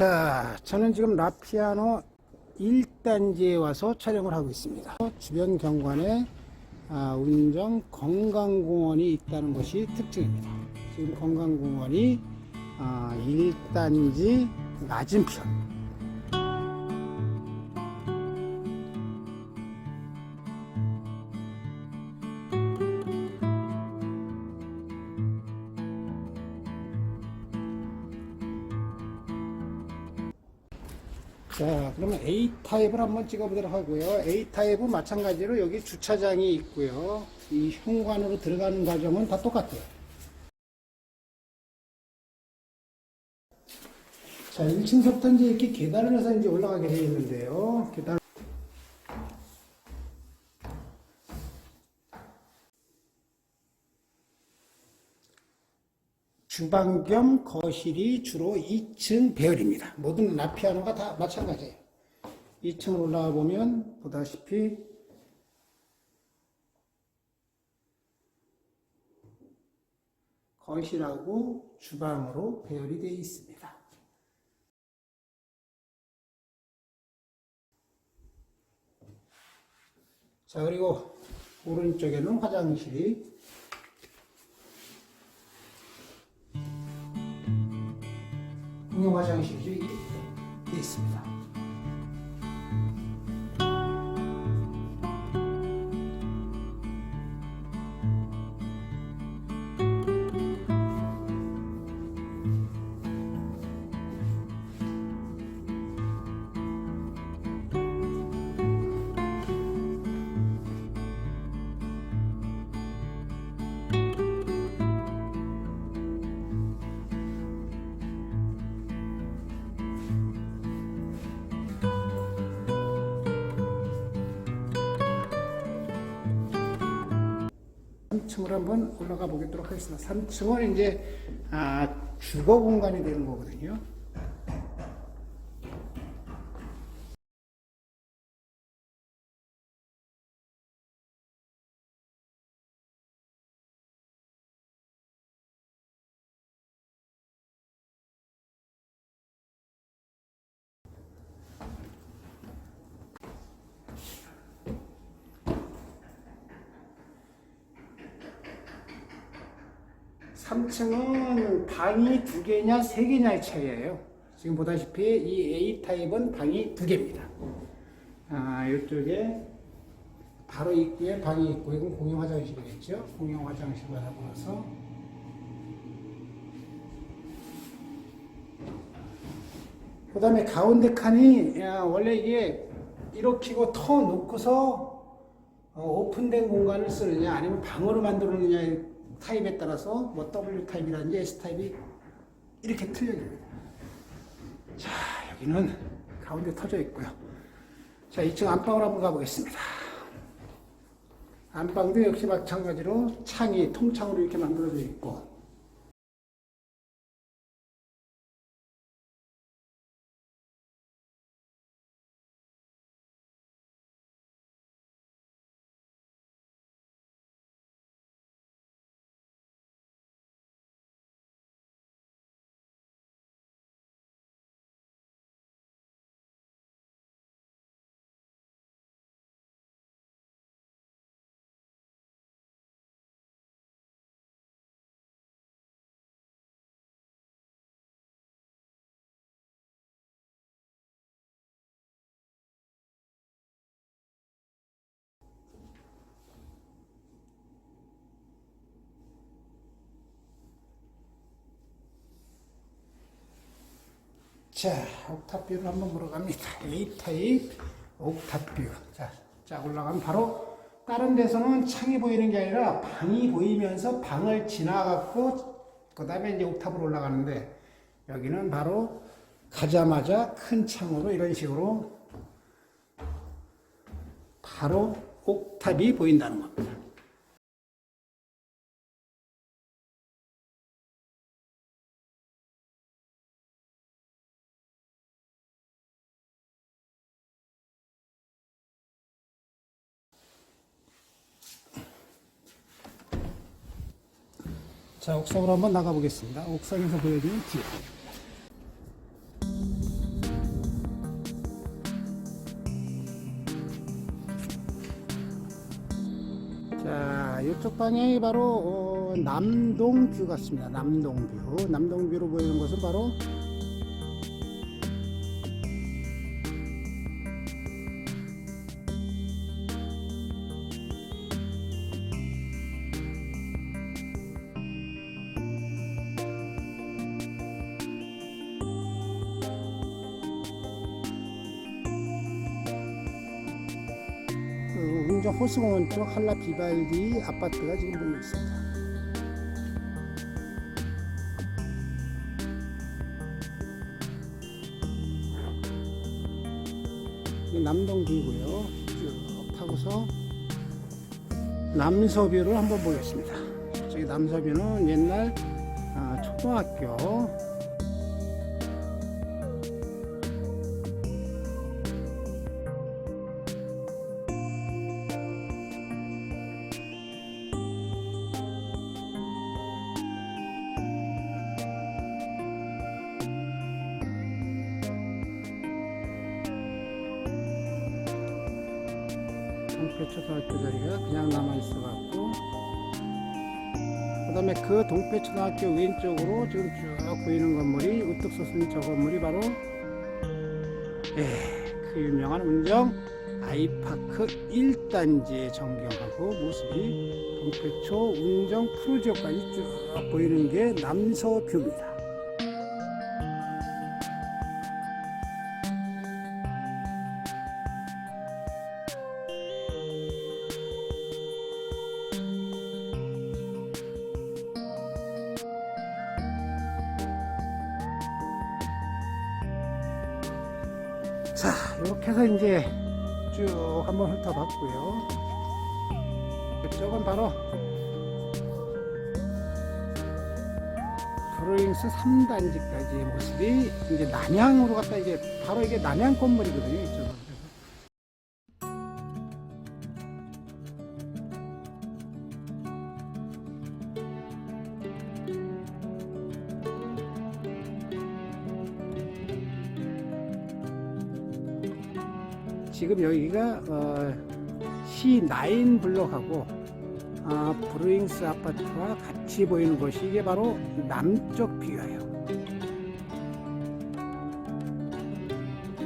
자, 저는 지금 라피아노 1단지에 와서 촬영을 하고 있습니다. 주변 경관에 아, 운정 건강공원이 있다는 것이 특징입니다. 지금 건강공원이 아, 1단지 맞은편. 자, 그러면 A타입을 한번 찍어보도록 하고요. A타입은 마찬가지로 여기 주차장이 있고요. 이 현관으로 들어가는 과정은 다 똑같아요. 자, 1층부터 이제 이렇게 계단을 해서 이제 올라가게 되어 있는데요. 계단. 주방 겸 거실이 주로 2층 배열입니다. 모든 라피아노가 다 마찬가지예요. 2층으로 올라가 보면 보다시피 거실하고 주방으로 배열이 되어 있습니다. 자, 그리고 오른쪽에는 화장실이 공용 화장실이 있습니다. 삼층으로 한번 올라가 보도록 하겠습니다. 3층은 이제 아, 주거 공간이 되는 거거든요. 삼층은 방이 두 개냐 세 개냐의 차이예요. 지금 보다시피 이 A 타입은 방이 두 개입니다. 아, 이쪽에 바로 입구에 방이 있고 이건 공용 화장실이겠죠. 공용 화장실을 하고 나서 그 다음에 가운데 칸이 야, 원래 이게 이렇게고 터 놓고서 어, 오픈된 공간을 쓰느냐 아니면 방으로 만들느냐의 타입에 따라서 뭐 W 타입이라든지 S 타입이 이렇게 틀려집니다. 자 여기는 가운데 터져 있고요. 자 2층 안방으로 한번 가보겠습니다. 안방도 역시 마찬가지로 창이 통창으로 이렇게 만들어져 있고 자, 옥탑뷰를 한번 보러 갑니다. A타입 옥탑뷰. 자, 자, 올라가면 바로 다른 데서는 창이 보이는 게 아니라 방이 보이면서 방을 지나갔고, 그 다음에 이제 옥탑으로 올라가는데, 여기는 바로 가자마자 큰 창으로 이런 식으로 바로 옥탑이 보인다는 겁니다. 자, 옥상으로 한번 나가보겠습니다. 옥상에서 보여지는 길. 자, 이쪽 방향이 바로 어, 남동뷰 같습니다. 남동뷰. 남동뷰로 보이는 것은 바로 그 운정 호수공원 쪽 한라 비발디 아파트가 지금 보이고 있습니다. 남동뷰고요. 쭉 타고서 남서뷰를 한번 보겠습니다. 저기 남서뷰는 옛날 아, 초등학교 동패초등학교 자리가 그냥 남아 있어 갖고 그 다음에 그 동패초등학교 왼쪽으로 지금 쭉 보이는 건물이 우뚝 솟은 저 건물이 바로 예, 그 유명한 운정 아이파크 1단지의 전경하고 모습이 동패초 운정 프로지오까지 쭉 보이는 게 남서뷰입니다. 자, 이렇게 해서 이제 쭉 한번 훑어봤고요. 이쪽은 바로 브로잉스 3단지까지의 모습이 이제 남향으로 갔다 이제 바로 이게 남향 건물이거든요. 이쪽은. 지금 여기가 어, C9 블록하고 아, 브루잉스 아파트와 같이 보이는 곳이 이게 바로 남쪽 뷰예요.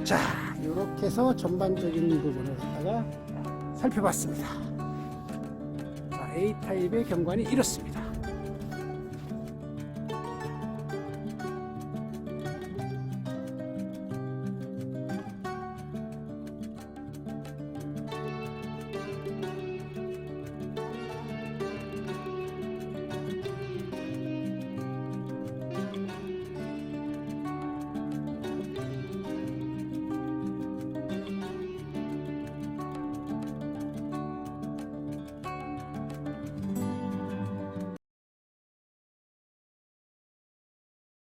자, 이렇게 해서 전반적인 부분을 갖다가 살펴봤습니다. 자, A타입의 경관이 이렇습니다.